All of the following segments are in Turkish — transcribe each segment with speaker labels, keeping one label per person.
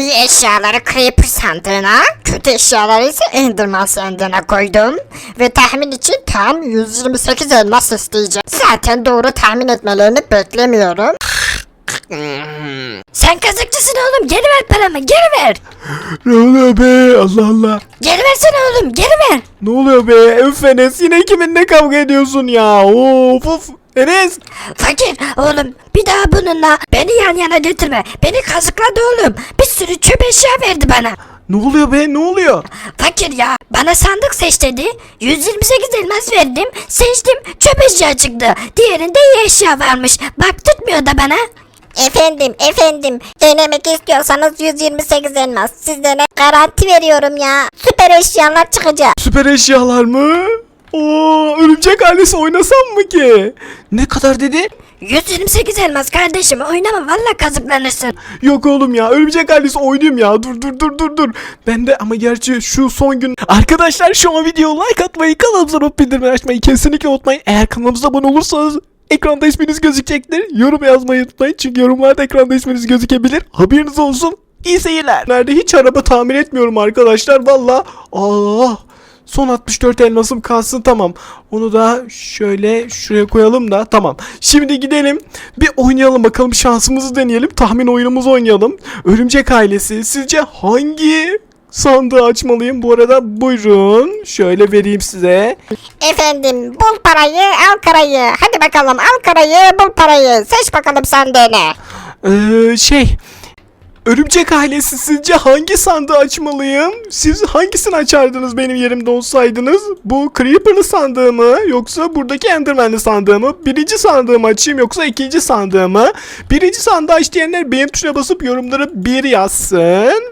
Speaker 1: İyi eşyaları Creeper sandığına, kötü eşyaları ise Enderman sandığına koydum. Ve tahmin için tam 128 elmas isteyeceğim. Zaten doğru tahmin etmelerini beklemiyorum.
Speaker 2: Sen kazıkçısın oğlum geri ver paramı geri ver.
Speaker 3: Ne oluyor be Allah Allah.
Speaker 2: Geri versene oğlum geri ver.
Speaker 3: Ne oluyor be öf Enes yine kiminle kavga ediyorsun ya of of Enes.
Speaker 2: Fakir oğlum bir daha bununla beni yan yana getirme. Beni kazıkladı oğlum. Bir sürü çöp eşya verdi bana.
Speaker 3: Ne oluyor be ne oluyor?
Speaker 2: Fakir ya bana sandık seç dedi. 128 elmas verdim. Seçtim çöp eşya çıktı. Diğerinde iyi eşya varmış. Bak tutmuyor da bana.
Speaker 1: Efendim, efendim. Denemek istiyorsanız 128 elmas. Sizlere garanti veriyorum ya. Süper eşyalar çıkacak.
Speaker 3: Süper eşyalar mı? Oo, örümcek ailesi oynasam mı ki? Ne kadar dedi?
Speaker 2: 128 elmas kardeşim oynama valla kazıklanırsın.
Speaker 3: Yok oğlum ya örümcek ailesi oynayayım ya dur dur dur dur dur. Ben de ama gerçi şu son gün. Arkadaşlar şu an videoya like atmayı kanalımıza not bildirimleri açmayı kesinlikle unutmayın. Eğer kanalımıza abone olursanız ekranda isminiz gözükecektir. Yorum yazmayı unutmayın çünkü yorumlarda ekranda isminiz gözükebilir. Haberiniz olsun. İyi seyirler. Nerede hiç araba tamir etmiyorum arkadaşlar. Valla. Aa. Son 64 elmasım kalsın tamam. Onu da şöyle şuraya koyalım da tamam. Şimdi gidelim bir oynayalım bakalım şansımızı deneyelim. Tahmin oyunumuzu oynayalım. Örümcek ailesi sizce hangi sandığı açmalıyım? Bu arada buyurun şöyle vereyim size.
Speaker 1: Efendim, bul parayı, al karayı. Hadi bakalım, al karayı, bul parayı. Seç bakalım sandığını.
Speaker 3: Ee, şey Örümcek ailesi sizce hangi sandığı açmalıyım? Siz hangisini açardınız benim yerimde olsaydınız? Bu Creeper'lı sandığı mı yoksa buradaki Enderman'lı sandığı mı? Birinci sandığımı açayım yoksa ikinci sandığı mı? Birinci sandığı aç diyenler beğen tuşuna basıp yorumlara bir yazsın.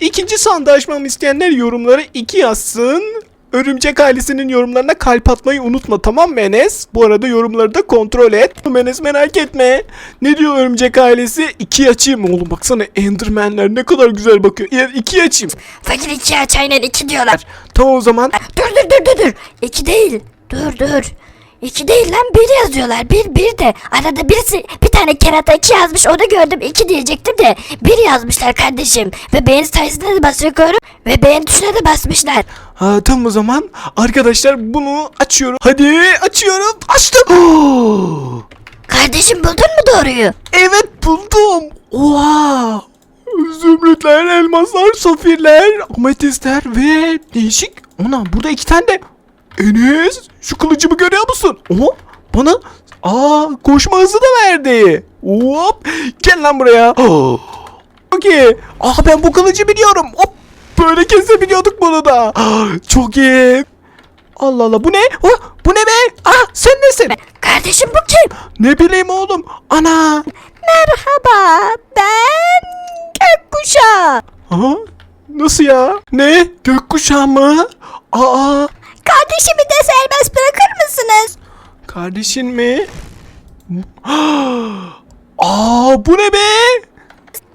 Speaker 3: İkinci sandığı açmamı isteyenler yorumlara 2 yazsın. Örümcek ailesinin yorumlarına kalp atmayı unutma tamam mı Enes? Bu arada yorumları da kontrol et. Enes merak etme. Ne diyor örümcek ailesi? 2 açayım mı oğlum? Baksana Enderman'ler ne kadar güzel bakıyor. Eğer 2 açayım.
Speaker 2: Fakir iki aç aynen iki diyorlar.
Speaker 3: Tamam o zaman.
Speaker 2: Dur dur dur dur dur. İki değil. Dur dur. İki değil lan bir yazıyorlar. Bir bir de arada birisi bir tane kerata iki yazmış onu gördüm iki diyecektim de bir yazmışlar kardeşim. Ve beğen sayısına da basıyorum ve beğen tuşuna da basmışlar.
Speaker 3: Ha tamam o zaman. Arkadaşlar bunu açıyorum. Hadi açıyorum. Açtım.
Speaker 2: Kardeşim buldun mu doğruyu?
Speaker 3: Evet buldum. Oha. Zümrütler, elmaslar, safirler, ametistler ve değişik. Ona burada iki tane de. Enes şu kılıcımı görüyor musun? Oha bana aa koşma hızı da verdi. Hop gel lan buraya. Çok iyi. Aa ben bu kılıcı biliyorum. Hop böyle kesebiliyorduk bunu da. Çok iyi. Allah Allah bu ne? Oh, bu ne be? Ah sen nesin?
Speaker 2: Kardeşim bu kim?
Speaker 3: Ne bileyim oğlum. Ana.
Speaker 1: Merhaba, ben Gökkuşağı.
Speaker 3: Aha, nasıl ya? Ne? Gökkuşağı mı? Aa,
Speaker 1: Kardeşimi de serbest bırakır mısınız?
Speaker 3: kardeşin mi? Aa, bu ne be?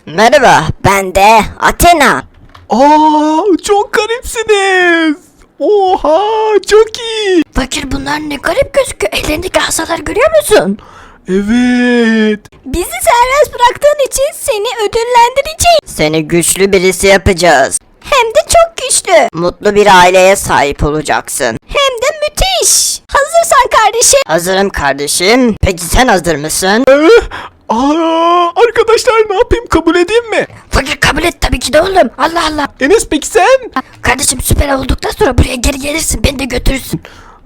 Speaker 1: Merhaba, ben de Athena.
Speaker 3: Aa, çok garipsiniz. Oha, çok iyi.
Speaker 2: Fakir bunlar ne garip gözüküyor. Ellerindeki asalar görüyor musun?
Speaker 3: Evet.
Speaker 1: Bizi serbest bıraktığın için seni ödüllendireceğim. Seni güçlü birisi yapacağız. Hem de çok güçlü. Mutlu bir aileye sahip olacaksın. Hem de müthiş. Hazırsan kardeşim. Hazırım kardeşim. Peki sen hazır mısın?
Speaker 3: Ee, aa, arkadaşlar ne yapayım kabul edeyim mi?
Speaker 2: Fakir kabul et tabii ki de oğlum. Allah Allah.
Speaker 3: Enes peki sen?
Speaker 2: Kardeşim süper olduktan sonra buraya geri gelirsin. Beni de götürürsün.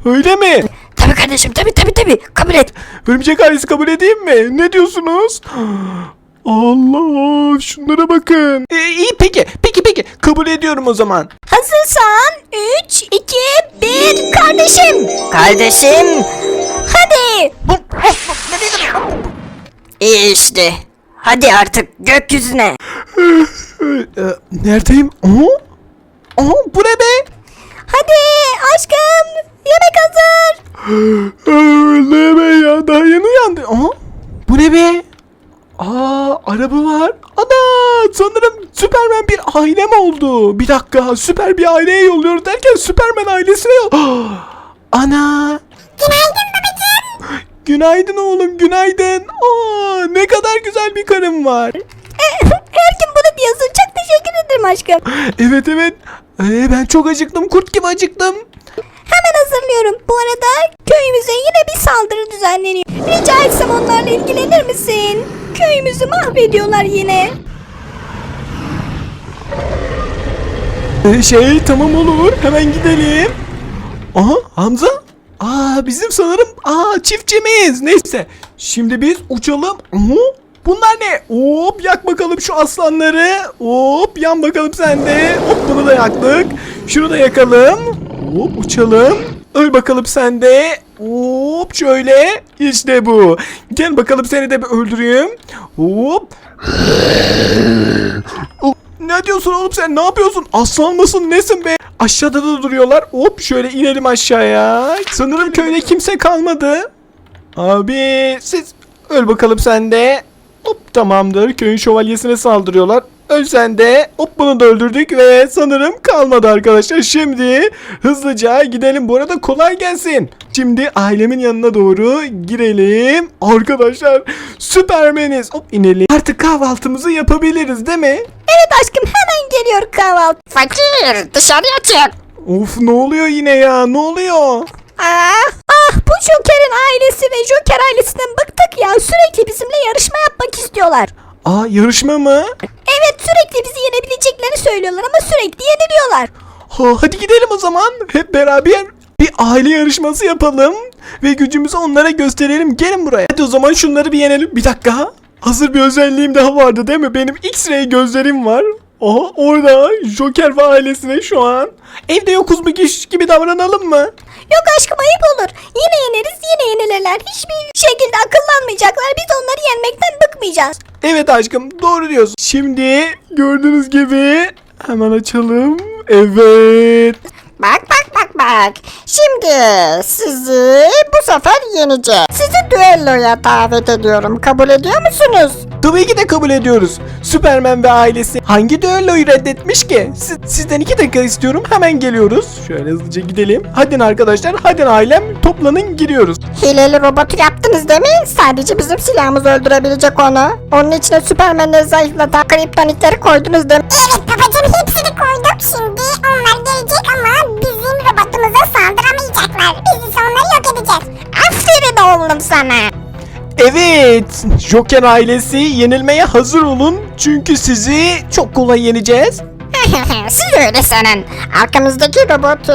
Speaker 3: Öyle mi?
Speaker 2: Tabii kardeşim tabii tabii tabii. Kabul et.
Speaker 3: Örümcek ailesi kabul edeyim mi? Ne diyorsunuz? Allah şunlara bakın. Ee, iyi peki peki peki kabul ediyorum o zaman.
Speaker 1: Hazırsan 3, 2, 1 kardeşim. Kardeşim. Hadi. İyi işte. Hadi artık gökyüzüne.
Speaker 3: Ee, neredeyim? Aa? Aa, bu ne be?
Speaker 1: Hadi aşkım. Yemek hazır.
Speaker 3: Öyle be ya daha yeni uyandı. Aa, bu ne be? Aa araba var. Ana sanırım Süpermen bir ailem oldu. Bir dakika süper bir aileye yolluyor derken Süpermen ailesine. Ana.
Speaker 1: Günaydın babacığım.
Speaker 3: Günaydın oğlum günaydın. Aa ne kadar güzel bir karım var.
Speaker 1: Her gün bunu bir yazın
Speaker 4: aşkım.
Speaker 3: Evet evet. Ee, ben çok acıktım. Kurt gibi acıktım.
Speaker 4: Hemen hazırlıyorum. Bu arada köyümüze yine bir saldırı düzenleniyor. Rica etsem onlarla ilgilenir misin? Köyümüzü mahvediyorlar yine.
Speaker 3: Ee, şey tamam olur. Hemen gidelim. Aha Hamza. Aa bizim sanırım aa çiftçimiz. Neyse. Şimdi biz uçalım. Aha, bunlar ne? Hop yak bakalım şu aslanları. Hop yan bakalım sen de. Hop bunu da yaktık. Şunu da yakalım. Hop uçalım. Öl bakalım sen de. Hop şöyle. İşte bu. Gel bakalım seni de bir öldüreyim. Hop. Ne diyorsun oğlum sen ne yapıyorsun? Aslan mısın nesin be? Aşağıda da duruyorlar. Hop şöyle inelim aşağıya. Sanırım köyde kimse kalmadı. Abi siz öl bakalım sen de. Hop tamamdır. Köyün şövalyesine saldırıyorlar. Öl sen de. Hop bunu da öldürdük ve sanırım kalmadı arkadaşlar. Şimdi hızlıca gidelim. Bu arada kolay gelsin. Şimdi ailemin yanına doğru girelim. Arkadaşlar süpermeniz. Hop inelim. Artık kahvaltımızı yapabiliriz değil mi?
Speaker 4: Evet aşkım hemen geliyor kahvaltı.
Speaker 1: Fakir dışarıya çık.
Speaker 3: Of ne oluyor yine ya ne oluyor?
Speaker 4: Ah, ah bu Joker'in ailesi ve Joker ailesinden bıktık ya. Sürekli bizimle yarışma yapmak istiyorlar.
Speaker 3: Aa yarışma mı?
Speaker 4: Evet sürekli bizi yenebileceklerini söylüyorlar ama sürekli yeniliyorlar.
Speaker 3: Ha, hadi gidelim o zaman. Hep beraber bir aile yarışması yapalım. Ve gücümüzü onlara gösterelim. Gelin buraya. Hadi o zaman şunları bir yenelim. Bir dakika. Hazır bir özelliğim daha vardı değil mi? Benim X-ray gözlerim var. Aha orada Joker ve ailesine şu an. Evde yokuz mu gibi davranalım mı?
Speaker 4: Yok aşkım ayıp olur. Yine yeneriz yine yenilirler. Hiçbir şekilde akıllanmayacaklar. Biz onları yenmekten bıkmayacağız.
Speaker 3: Evet aşkım doğru diyorsun. Şimdi gördüğünüz gibi hemen açalım. Evet.
Speaker 1: Bak bak bak bak. Şimdi sizi bu sefer yeneceğiz. Sizi düelloya davet ediyorum. Kabul ediyor musunuz?
Speaker 3: Tabii ki de kabul ediyoruz. Süpermen ve ailesi hangi düelloyu reddetmiş ki? Siz, sizden iki dakika istiyorum hemen geliyoruz. Şöyle hızlıca gidelim. Hadi arkadaşlar hadi ailem toplanın giriyoruz.
Speaker 1: Hileli robotu yaptınız değil mi? Sadece bizim silahımız öldürebilecek onu. Onun içine süpermenleri zayıflatan kriptonitleri koydunuz değil mi?
Speaker 5: Evet babacım hepsini koyduk. Şimdi onlar gelecek ama bizim robotumuza saldıramayacaklar. Biz onları yok edeceğiz.
Speaker 1: Aferin oğlum sana.
Speaker 3: Evet Joker ailesi yenilmeye hazır olun. Çünkü sizi çok kolay yeneceğiz.
Speaker 1: Siz öyle sanın. Arkamızdaki robotu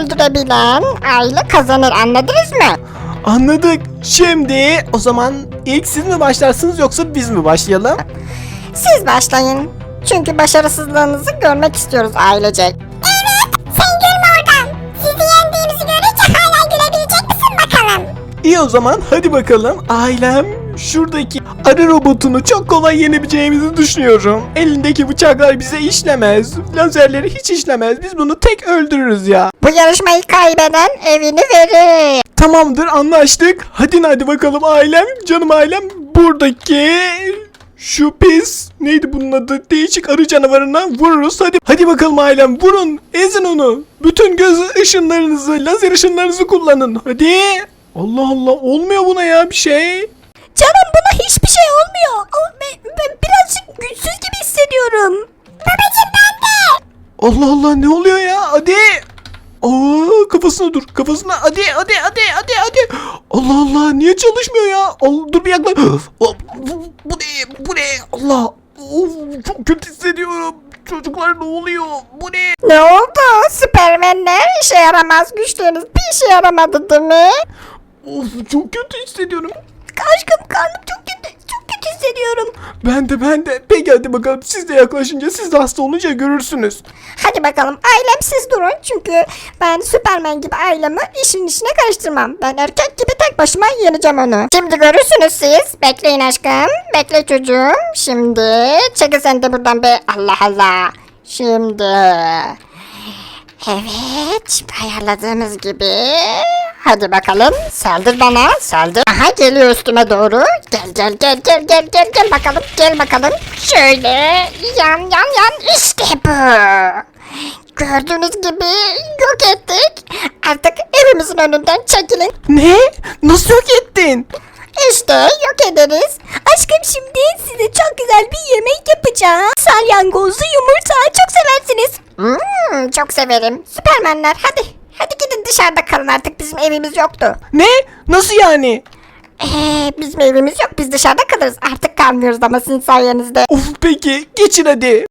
Speaker 1: öldürebilen aile kazanır anladınız mı?
Speaker 3: Anladık. Şimdi o zaman ilk siz mi başlarsınız yoksa biz mi başlayalım?
Speaker 1: Siz başlayın. Çünkü başarısızlığınızı görmek istiyoruz ailecek.
Speaker 3: İyi o zaman hadi bakalım ailem şuradaki arı robotunu çok kolay yenebileceğimizi düşünüyorum. Elindeki bıçaklar bize işlemez. Lazerleri hiç işlemez. Biz bunu tek öldürürüz ya.
Speaker 1: Bu yarışmayı kaybeden evini verir.
Speaker 3: Tamamdır anlaştık. Hadi hadi bakalım ailem. Canım ailem buradaki şu pis neydi bunun adı değişik arı canavarına vururuz. Hadi hadi bakalım ailem vurun ezin onu. Bütün göz ışınlarınızı lazer ışınlarınızı kullanın. Hadi. Allah Allah olmuyor buna ya bir şey.
Speaker 4: Canım buna hiçbir şey olmuyor. Ama ben, ben birazcık güçsüz gibi hissediyorum.
Speaker 5: Babacım ben de.
Speaker 3: Allah Allah ne oluyor ya hadi. Aa kafasına dur kafasına hadi hadi hadi hadi hadi. Allah Allah niye çalışmıyor ya? Al, dur bir yaklaş. Bu, bu ne bu ne Allah. Of, çok kötü hissediyorum. Çocuklar ne oluyor? Bu ne?
Speaker 1: Ne oldu? Süpermenler işe yaramaz güçleriniz bir işe yaramadı değil mi?
Speaker 3: Of çok kötü hissediyorum.
Speaker 4: Aşkım karnım çok kötü. Çok kötü hissediyorum.
Speaker 3: Ben de ben de. Peki hadi bakalım siz de yaklaşınca siz de hasta olunca görürsünüz.
Speaker 1: Hadi bakalım ailem siz durun çünkü ben Süpermen gibi ailemi işin içine karıştırmam. Ben erkek gibi tek başıma yeneceğim onu. Şimdi görürsünüz siz. Bekleyin aşkım. Bekle çocuğum. Şimdi çekil sen de buradan be. Allah Allah. Şimdi. Evet. Şimdi ayarladığımız gibi. Hadi bakalım. Saldır bana. Saldır. Aha geliyor üstüme doğru. Gel gel gel gel gel gel gel bakalım. Gel bakalım. Şöyle yan yan yan. İşte bu. Gördüğünüz gibi yok ettik. Artık evimizin önünden çekilin.
Speaker 3: Ne? Nasıl yok ettin?
Speaker 1: İşte yok ederiz. Aşkım şimdi size çok güzel bir yemek yapacağım. Salyangozlu yumurta çok seversiniz. Hmm, çok severim. Süpermenler hadi. Hadi gidin dışarıda kalın artık bizim evimiz yoktu.
Speaker 3: Ne? Nasıl yani?
Speaker 1: Ee, bizim evimiz yok biz dışarıda kalırız. Artık kalmıyoruz ama sizin sayenizde.
Speaker 3: Of peki geçin hadi.